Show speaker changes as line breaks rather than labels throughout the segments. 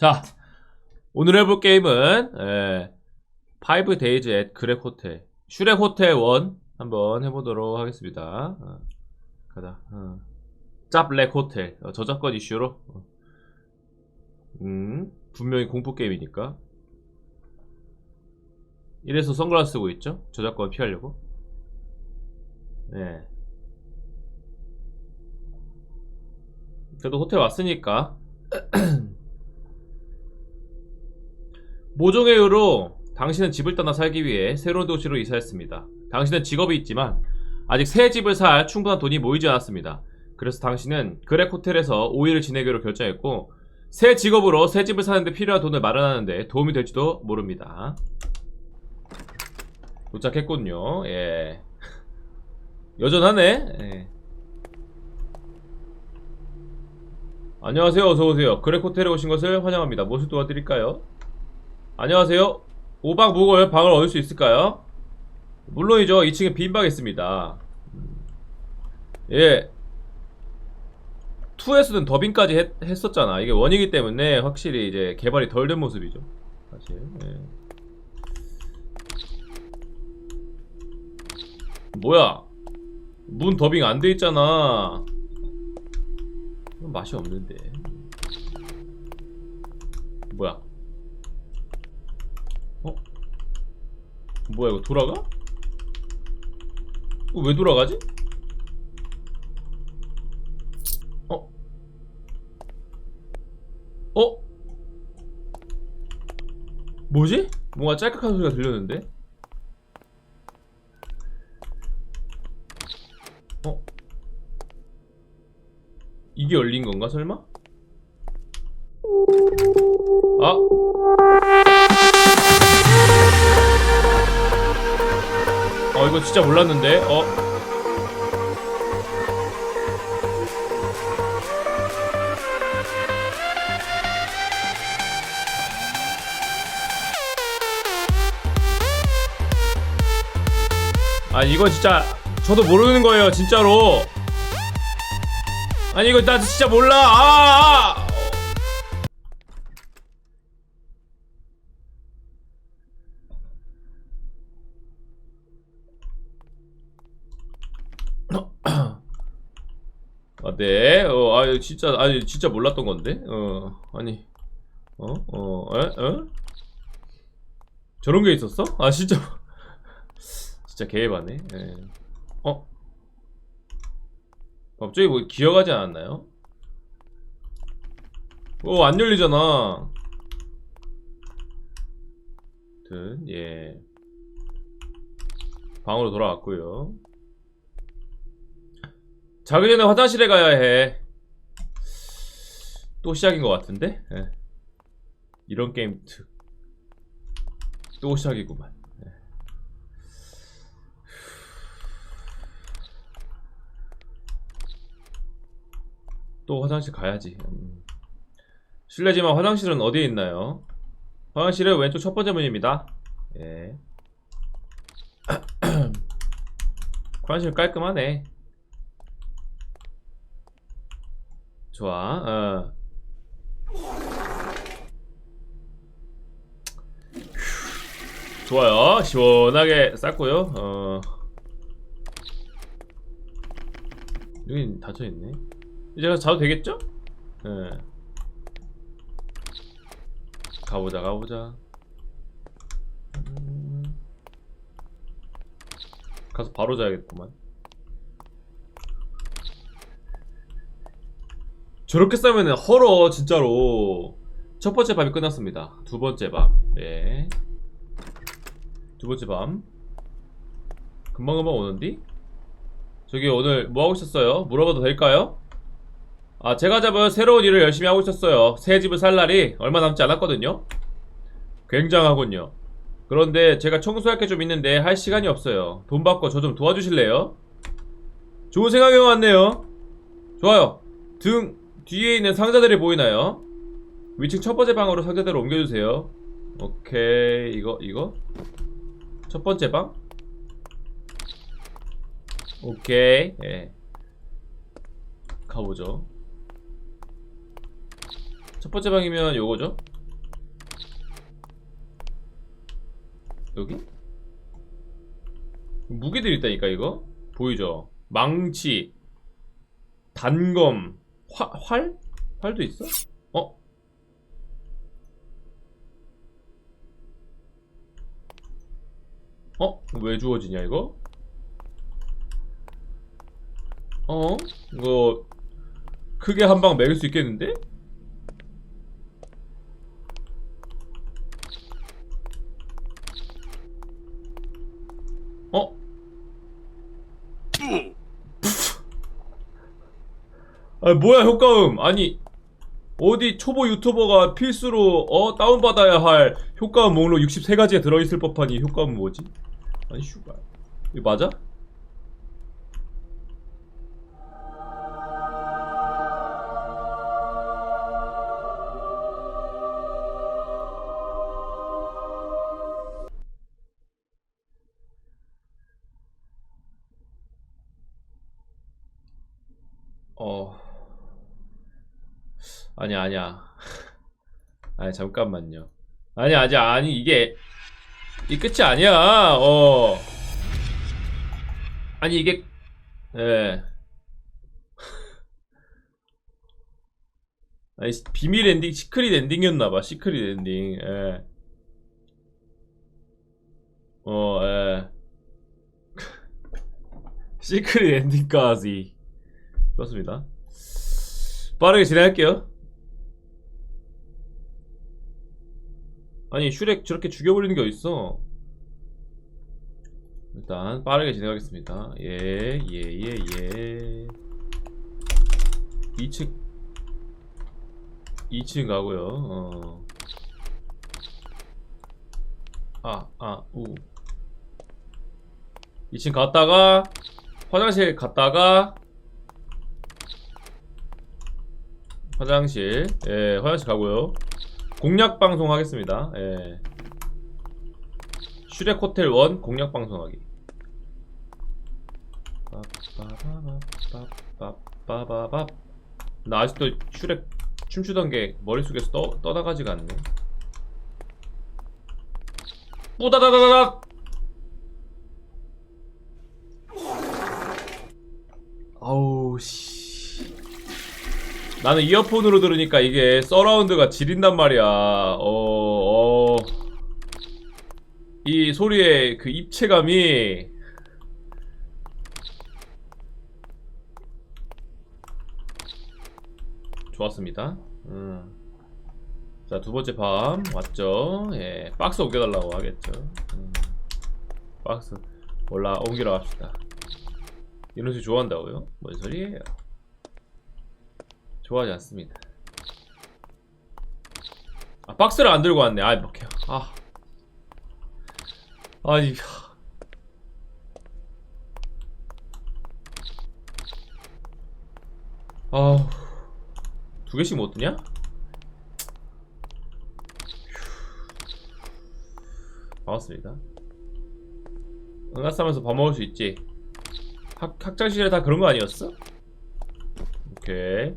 자, 오늘 해볼 게임은 에, 5 Days at 그렉 호텔 슈렉 호텔 1 한번 해보도록 하겠습니다. 어, 가자. 어. 짭렉 호텔 어, 저작권 이슈로. 어. 음, 분명히 공포 게임이니까. 이래서 선글라스 쓰고 있죠? 저작권 피하려고. 네. 그래도 호텔 왔으니까 모종의 이유로 당신은 집을 떠나 살기 위해 새로운 도시로 이사했습니다. 당신은 직업이 있지만 아직 새 집을 살 충분한 돈이 모이지 않았습니다. 그래서 당신은 그렉 호텔에서 5일을 지내기로 결정했고 새 직업으로 새 집을 사는데 필요한 돈을 마련하는데 도움이 될지도 모릅니다. 도착했군요. 예. 여전하네. 예. 안녕하세요. 어서 오세요. 그렉 호텔에 오신 것을 환영합니다. 무엇을 도와드릴까요? 안녕하세요. 오방 무골 방을 얻을 수 있을까요? 물론이죠. 2층에 빈 방이 있습니다. 음. 예. 2에서는 더빙까지 했, 했었잖아. 이게 원이기 때문에 확실히 이제 개발이 덜 된 모습이죠. 사실. 예. 뭐야? 문 더빙 안 돼 있잖아. 맛이 없는데. 뭐야? 뭐야 이거 돌아가? 이거 왜 돌아가지? 어? 어? 뭐지? 뭔가 짤깍한 소리가 들렸는데? 어? 이게 열린 건가 설마? 아! 이거 진짜 몰랐는데. 어. 아 이거 진짜 저도 모르는 거예요 진짜로. 아니 이거 나 진짜 몰라. 아, 아. 네. 어, 아, 진짜, 아니, 진짜 몰랐던 건데? 어, 아니. 어? 어, 에? 에? 저런 게 있었어? 아, 진짜. 진짜 개해바네. 예. 어? 갑자기 뭐 기어가지 않았나요? 어, 안 열리잖아. 아무튼, 예. 방으로 돌아왔고요. 전에 화장실에 가야 해. 또 시작인 것 같은데? 예. 이런 게임 특. 또 시작이구만. 예. 또 화장실 가야지. 음. 실례지만 화장실은 어디에 있나요? 화장실은 왼쪽 첫 번째 문입니다. 예. 화장실 깔끔하네. 좋아. 어. 좋아요. 시원하게 쌌고요. 어. 여긴 닫혀 있네. 이제 가서 자도 되겠죠? 예. 가보자, 가보자. 음. 가서 바로 자야겠구만. 저렇게 싸면은 헐어 진짜로. 첫 번째 밤이 끝났습니다. 두 번째 밤예. 두 번째 밤. 금방금방 오는디? 저기 오늘 뭐하고 있었어요? 물어봐도 될까요? 아 제가 잡은 새로운 일을 열심히 하고 있었어요. 새 집을 살 날이 얼마 남지 않았거든요. 굉장하군요. 그런데 제가 청소할 게 좀 있는데 할 시간이 없어요. 돈 받고 저 좀 도와주실래요? 좋은 생각이 왔네요. 좋아요. 등 뒤에 있는 상자들이 보이나요? 위층 첫 번째 방으로 상자들을 옮겨주세요. 오케이. 이거 이거? 첫 번째 방? 오케이. 예. 가보죠. 첫 번째 방이면 요거죠? 여기? 무기들 있다니까 이거? 보이죠? 망치 단검. 화, 활? 활도 있어? 어? 어? 왜 주어지냐 이거? 어? 이거 크게 한 방 먹일 수 있겠는데? 어? 아 뭐야 효과음 아니 어디 초보 유튜버가 필수로 어 다운받아야 할 효과음 목록 63가지에 들어있을 법하니 효과음 뭐지? 아니 슈발 이거 맞아? 아니야 아니야 아니 잠깐만요 아니 아니 아니 이게 이 끝이 아니야 어 아니 이게 예 아니 시- 비밀 엔딩 시크릿 엔딩이었나봐 시크릿 엔딩 예. 어, 예. 시크릿 엔딩까지 좋습니다. 빠르게 진행할게요. 아니 슈렉 저렇게 죽여버리는 게 어딨어? 일단 빠르게 진행하겠습니다. 예, 예, 예, 예. 2층 2층 가고요. 어. 아, 아, 우. 2층 갔다가 화장실 갔다가 화장실 예 화장실 가고요 공략 방송 하겠습니다. 예. 슈렉 호텔 1 공략 방송하기. 나 아직도 슈렉 춤추던 게 머릿속에서 떠, 떠나가지가 않네. 뿌다다다닥 나는 이어폰으로 들으니까 이게 서라운드가 지린단 말이야. 어, 어. 이 소리의 그 입체감이 좋았습니다. 음. 자, 두 번째 밤 왔죠. 예, 박스 옮겨달라고 하겠죠. 음. 박스 올라 옮기러 갑시다. 이런 소리 좋아한다고요? 뭔 소리예요? 좋아하지 않습니다. 아 박스를 안 들고 왔네. 아이 먹혀. 아 아니 아두 개씩 못 드냐? 반갑습니다. 응아싸면서 밥 먹을 수 있지. 학, 학창시절에 다 그런 거 아니었어? 오케이.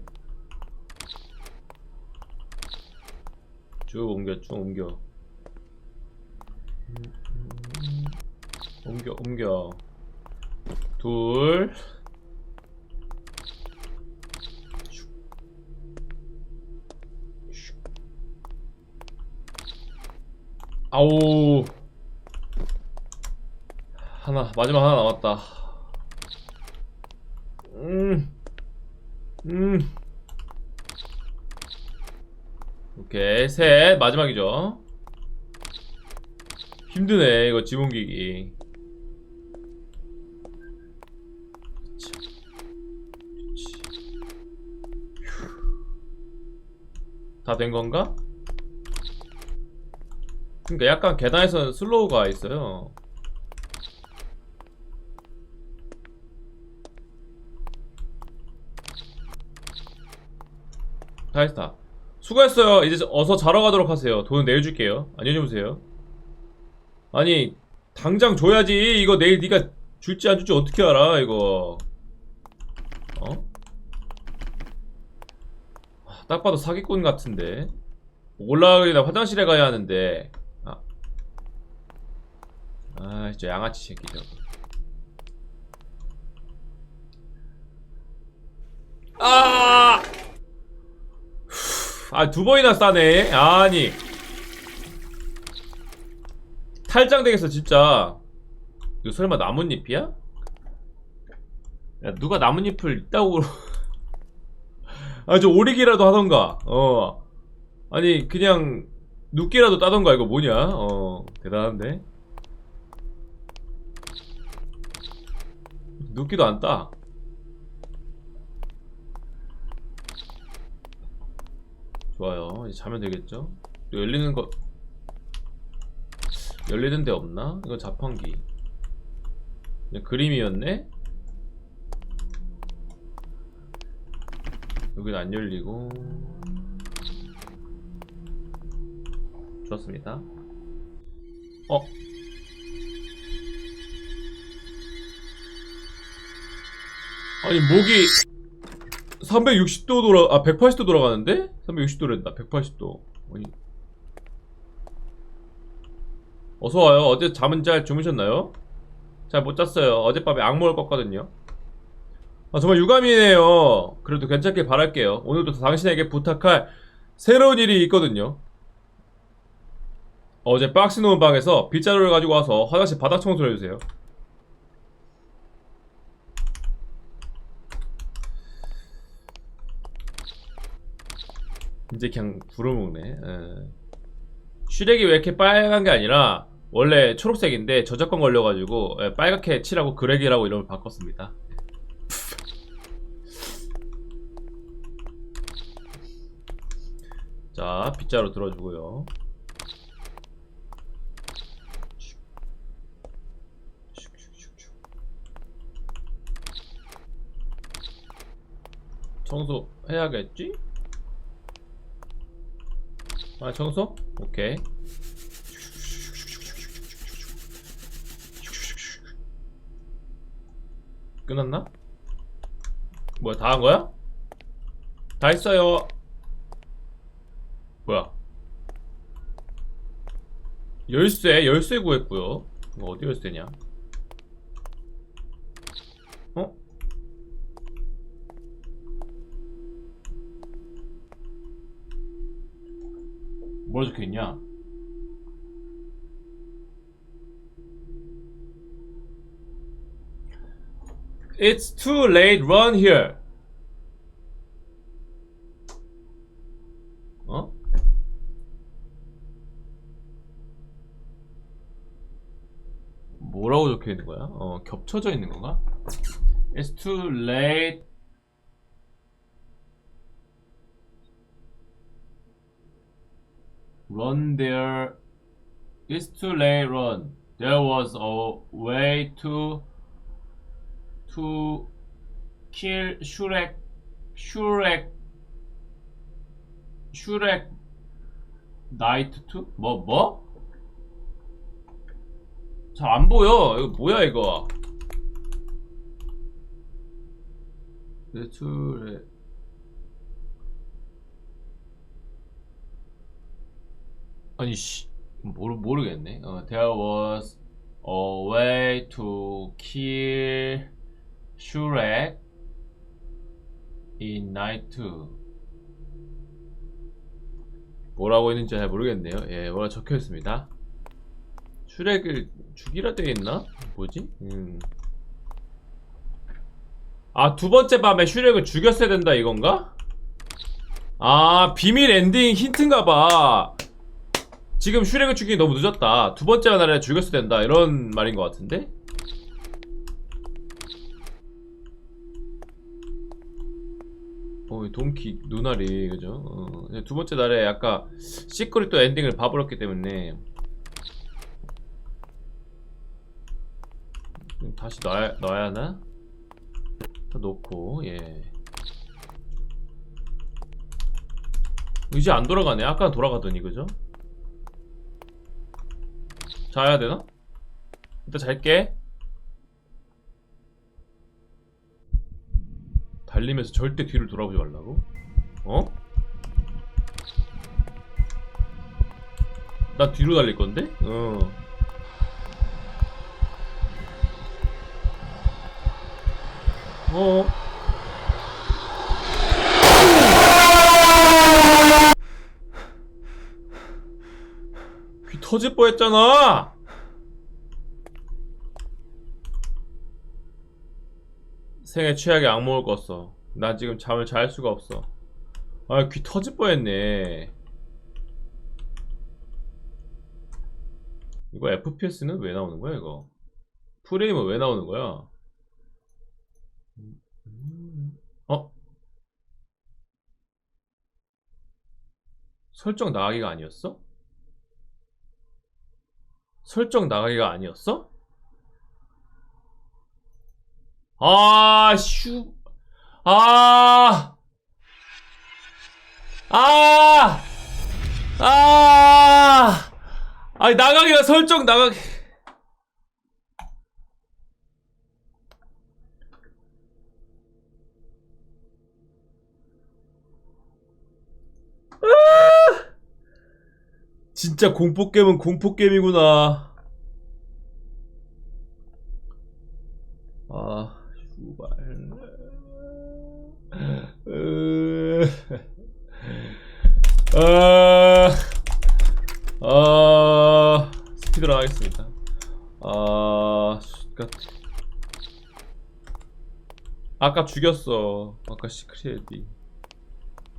쭉 옮겨 쭉 옮겨 옮겨 옮겨 둘. 아우 하나 마지막 하나 남았다 음 음. 오케이. 셋. 마지막이죠. 힘드네 이거 지붕 기기. 다 된 건가? 그러니까 약간 계단에서 슬로우가 있어요. 다 했다 수고했어요. 이제 어서 자러 가도록 하세요. 돈은 내일 줄게요. 안녕히 주무세요. 아니 당장 줘야지. 이거 내일 네가 줄지 안 줄지 어떻게 알아? 이거. 어? 아, 딱 봐도 사기꾼 같은데. 올라가기 나 화장실에 가야 하는데. 아. 아 진짜 양아치 새끼 저거 아! 아, 두 번이나 싸네. 아니. 탈장 되겠어, 진짜. 이거 설마 나뭇잎이야? 야, 누가 나뭇잎을 있다고. 아, 저 오리기라도 하던가. 어. 아니, 그냥, 눕기라도 따던가, 이거 뭐냐? 어, 대단한데? 눕기도 안 따. 좋아요. 이제 자면 되겠죠? 또 열리는 거 열리는 데 없나? 이거 자판기. 그림이었네? 여긴 안 열리고. 좋았습니다. 어? 아니, 목이 360도 돌아, 아, 180도 돌아가는데? 360도랬다, 180도. 아니. 어서와요. 어제 잠은 잘 주무셨나요? 잘 못 잤어요. 어젯밤에 악몽을 꿨거든요. 아, 정말 유감이네요. 그래도 괜찮게 바랄게요. 오늘도 당신에게 부탁할 새로운 일이 있거든요. 어제 박스 놓은 방에서 빗자루를 가지고 와서 화장실 바닥 청소를 해주세요. 이제 그냥 불어먹네. 에. 슈렉이 왜 이렇게 빨간 게 아니라 원래 초록색인데 저작권 걸려가지고 예, 빨갛게 칠하고 그렉이라고 이름을 바꿨습니다. 자, 빗자루 들어주고요. 청소 해야겠지? 아 청소? 오케이 끝났나? 뭐야 다 한 거야? 다 했어요 뭐야 열쇠 열쇠 구했고요 이거 어디 열쇠냐 어? 뭐라 적혀있냐 It's too late, run here. 어? 뭐라고 적혀 있는 거야? 어, 겹쳐져 있는 건가? It's too late. Run there. It's too late, run. There was a way to to kill Shrek, Shrek, Shrek Night 2? 뭐, 뭐? 잘 안 보여. 이거 뭐야, 이거. 매출에 아니 씨 모르 모르겠네. 어, there was a way to kill Shrek in Night 2. 뭐라고 했는지 잘 모르겠네요. 예, 뭐라 적혀 있습니다. 슈렉을 죽이라 되어 있나? 뭐지? 음. 아, 두 번째 밤에 슈렉을 죽였어야 된다 이건가? 아, 비밀 엔딩 힌트인가 봐. 지금 슈렉을 죽이기 너무 늦었다. 두 번째 날에 죽였어야 된다. 이런 말인 것 같은데? 어, 이 동키 눈알이 그죠? 어, 두 번째 날에 아까 시크릿 또 엔딩을 봐버렸기 때문에 다시 넣어야, 넣어야 하나? 다 놓고 예 이제 안 돌아가네 아까 돌아가더니 그죠? 자야 되나? 일단 잘게. 달리면서 절대 뒤를 돌아보지 말라고? 어? 나 뒤로 달릴 건데? 어. 어. 어. 터질 뻔했잖아. 생애 최악의 악몽을 꿨어. 나 지금 잠을 잘 수가 없어. 아, 귀 터질 뻔했네. 이거 FPS는 왜 나오는 거야, 이거? 프레임은 왜 나오는 거야? 어? 설정 나가기가 아니었어? 설정 나가기가 아니었어? 아, 슈. 아. 아. 아. 아니, 나가기가 설정 나가기. 진짜 공포 게임은 공포 게임이구나. 아. 으... 아, 아, 스피드런 하겠습니다. 아, 그니까 아까 죽였어. 아까 시크릿이.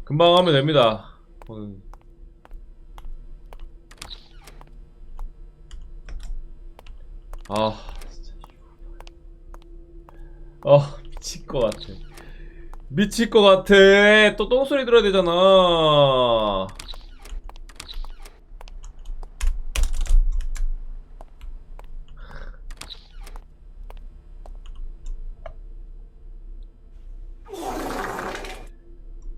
금방 하면 됩니다. 어, 아, 진짜. 아, 미칠 것 같아. 미칠 것 같아. 또 똥소리 들어야 되잖아.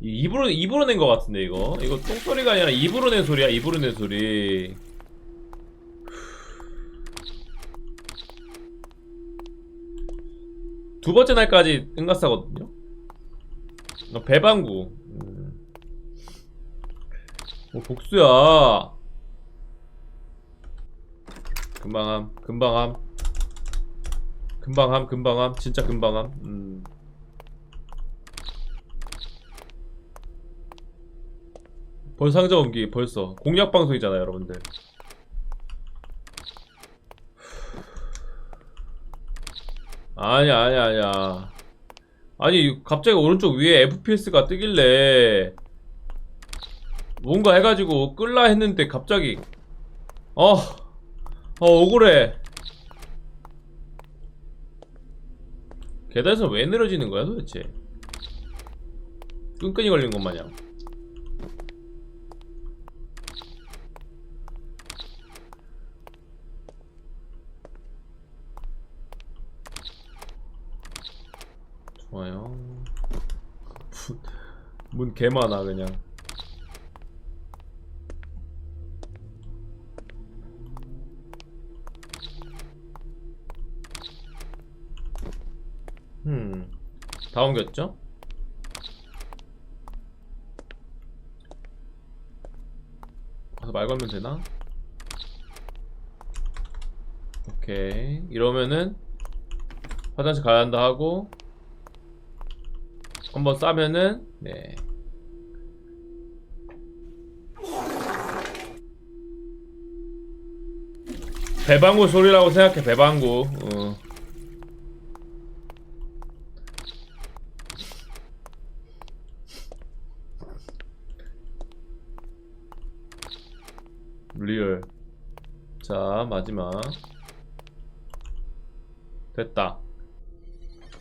이 입으로 입으로 낸 것 같은데 이거 이거 똥소리가 아니라 입으로 낸 소리야 입으로 낸 소리 두 번째 날까지 응가싸거든요. 어, 배방구. 음. 뭐 복수야. 금방함 금방함. 금방함 금방함. 진짜 금방함. 음. 벌써 상자 옮기 벌써. 공략 방송이잖아요 여러분들 아니야 아니야 아니야. 아니 갑자기 오른쪽 위에 FPS가 뜨길래 뭔가 해가지고 끌라 했는데 갑자기. 어, 어 억울해. 계단에서 왜 내려지는 거야 도대체? 끈끈이 걸린 것 마냥 좋아요. 문, 문 개많아 그냥. 음, 다 옮겼죠? 가서 말 걸면 되나? 오케이 이러면은 화장실 가야 한다 하고 한번 싸면은 네. 배방구 소리라고 생각해 배방구 어. 리얼 자 마지막 됐다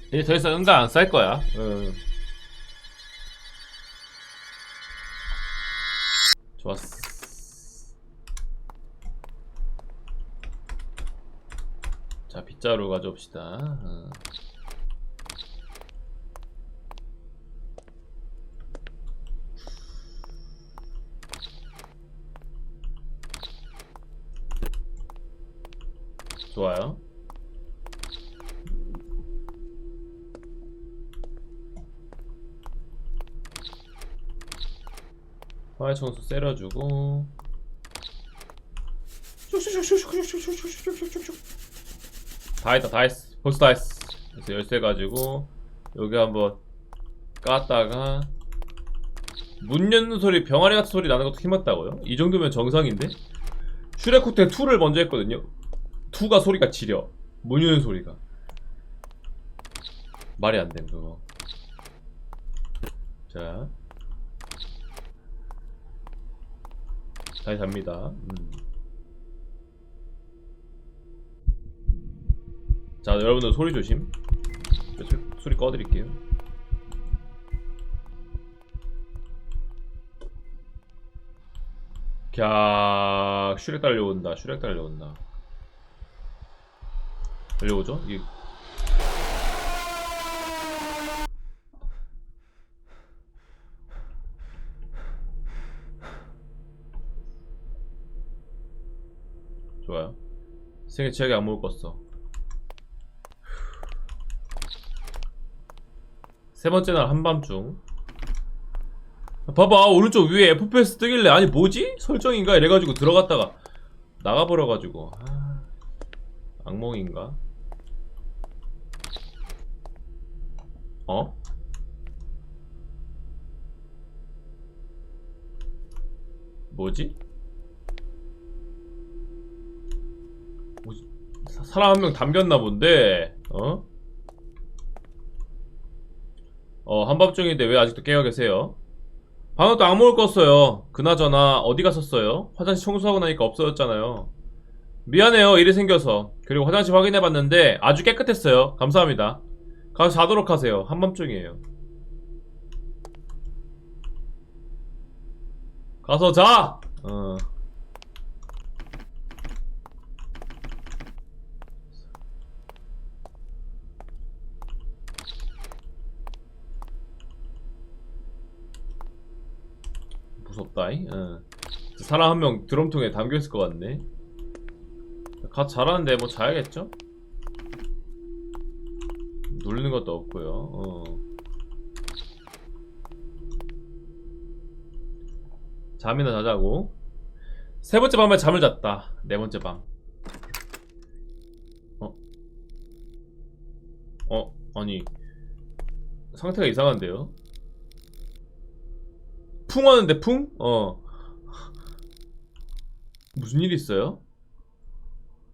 이제 더 이상 응가 안 쌀 거야 응. 좋았어. 자, 빗자루 가져옵시다. 어. 좋아요. 화해 청소 때려주고 다 했다 다 했어. 벌써 다 했어. 그래서 열쇠 가지고 여기 한번 깠다가 문 열는 소리 병아리 같은 소리 나는 것도 힘맞다고요? 이 정도면 정상인데? 슈레코테 2를 먼저 했거든요. 2가 소리가 지려. 문 여는 소리가. 말이 안 됨 그거. 자. 다시 잡니다. 음. 자 여러분들 소리 조심. 소, 소리 꺼드릴게요. 갸 슈렉 달려온다 슈렉 달려온다. 달려오죠? 이 좋아요. 생애 최악의 악몽을 꿨어 세 번째 날 한밤중 봐봐 오른쪽 위에 FPS 뜨길래 아니 뭐지? 설정인가? 이래가지고 들어갔다가 나가버려가지고 아, 악몽인가? 어? 뭐지? 뭐지? 사- 사람 한 명 담겼나 본데 어? 어 한밤중인데 왜 아직도 깨어 계세요? 방금 또 악몽을 꿨어요. 그나저나 어디 갔었어요? 화장실 청소하고 나니까 없어졌잖아요. 미안해요. 일이 생겨서. 그리고 화장실 확인해봤는데 아주 깨끗했어요. 감사합니다. 가서 자도록 하세요. 한밤중이에요. 가서 자! 어. 무섭다잉. 어. 사람 한 명 드럼통에 담겨있을 것 같네. 가 잘하는데 뭐 자야겠죠? 누르는 것도 없고요. 어. 잠이나 자자고. 세 번째 밤에 잠을 잤다. 네 번째 밤. 어? 어? 아니 상태가 이상한데요? 풍 하는데 풍? 어. 무슨 일 있어요?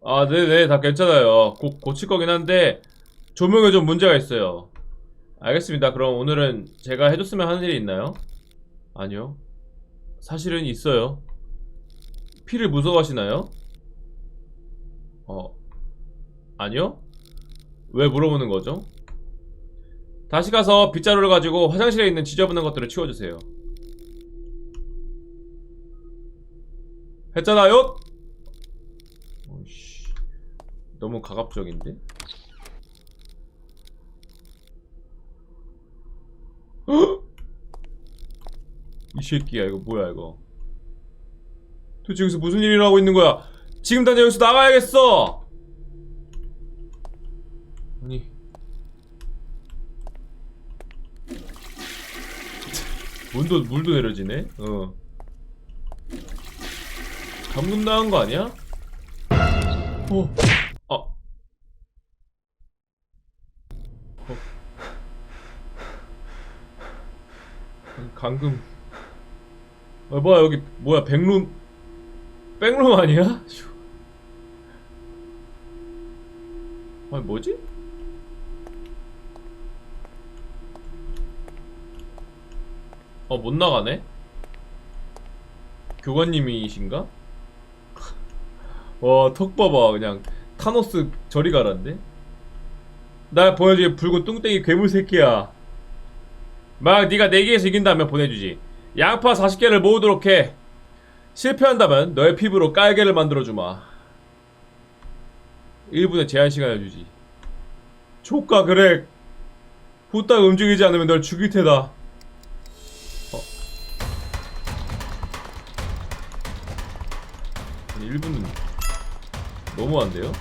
아, 네네, 다 괜찮아요. 고, 고칠 거긴 한데, 조명에 좀 문제가 있어요. 알겠습니다. 그럼 오늘은 제가 해줬으면 하는 일이 있나요? 아니요. 사실은 있어요. 피를 무서워하시나요? 어, 아니요? 왜 물어보는 거죠? 다시 가서 빗자루를 가지고 화장실에 있는 지저분한 것들을 치워주세요. 했잖아요? 어이씨, 너무 가갑적인데? 헉! 이 새끼야 이거 뭐야 이거? 도대체 여기서 무슨 일을 하고 있는 거야? 지금 당장 여기서 나가야겠어! 아니. 물도 물도 내려지네? 어 감금 당한 거 아니야? 어, 아, 어. 감금. 어, 뭐야 여기 뭐야 백룸, 백룸 아니야? 슈. 아니 뭐지? 어 못 나가네. 교관님이신가? 와, 턱 봐봐. 그냥 타노스 저리 가란데? 날 보여주기 붉은 뚱땡이 괴물 새끼야. 막 네가 4개에서 이긴다면 보내주지. 양파 40개를 모으도록 해. 실패한다면 너의 피부로 깔개를 만들어주마. 1분의 제한 시간을 주지. 조카 그래. 후딱 움직이지 않으면 널 죽일 테다. 어. 아니, 1분은 너무한데요?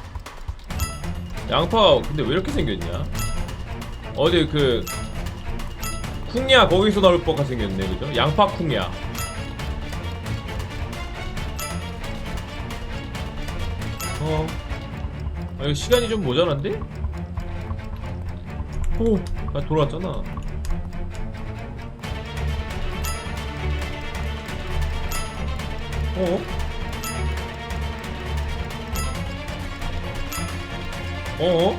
양파 근데 왜 이렇게 생겼냐? 어디 그 쿵야 거기서 나올 것 같이 생겼네 그죠? 양파 쿵야 어 아, 이거 시간이 좀 모자란데? 오, 아 돌아왔잖아. 어? 어?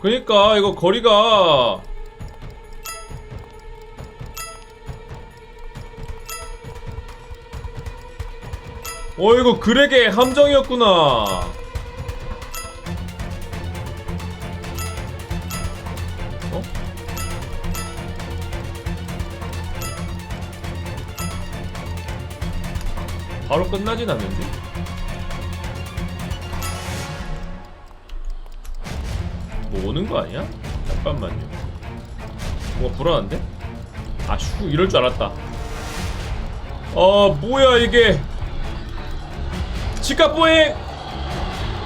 그니까 이거 거리가 어 이거 그렉의 함정이었구나 바로 끝나진 않는데? 뭐 오는 거 아니야? 잠깐만요. 뭐가 불안한데? 아 슈 이럴 줄 알았다. 아 뭐야 이게? 지갑보행!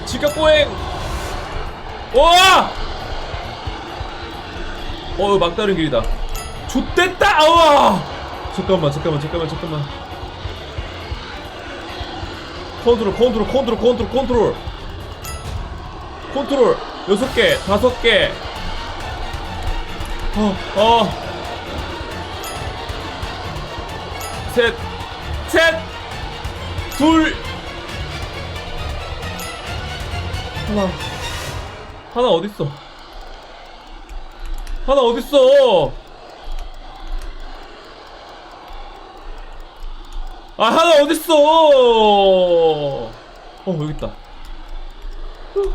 지갑보행! 와! 어 막다른 길이다. 좆됐다! 와! 잠깐만 잠깐만 잠깐만 잠깐만 컨트롤 컨트롤 컨트롤 컨트롤 컨트롤 컨트롤 여섯 개 다섯 개 어, 어. 셋, 셋, 둘, 하나, 하나 어딨어? 하나 어딨어? 아 하나 어딨어? 어 여기 있다. 후.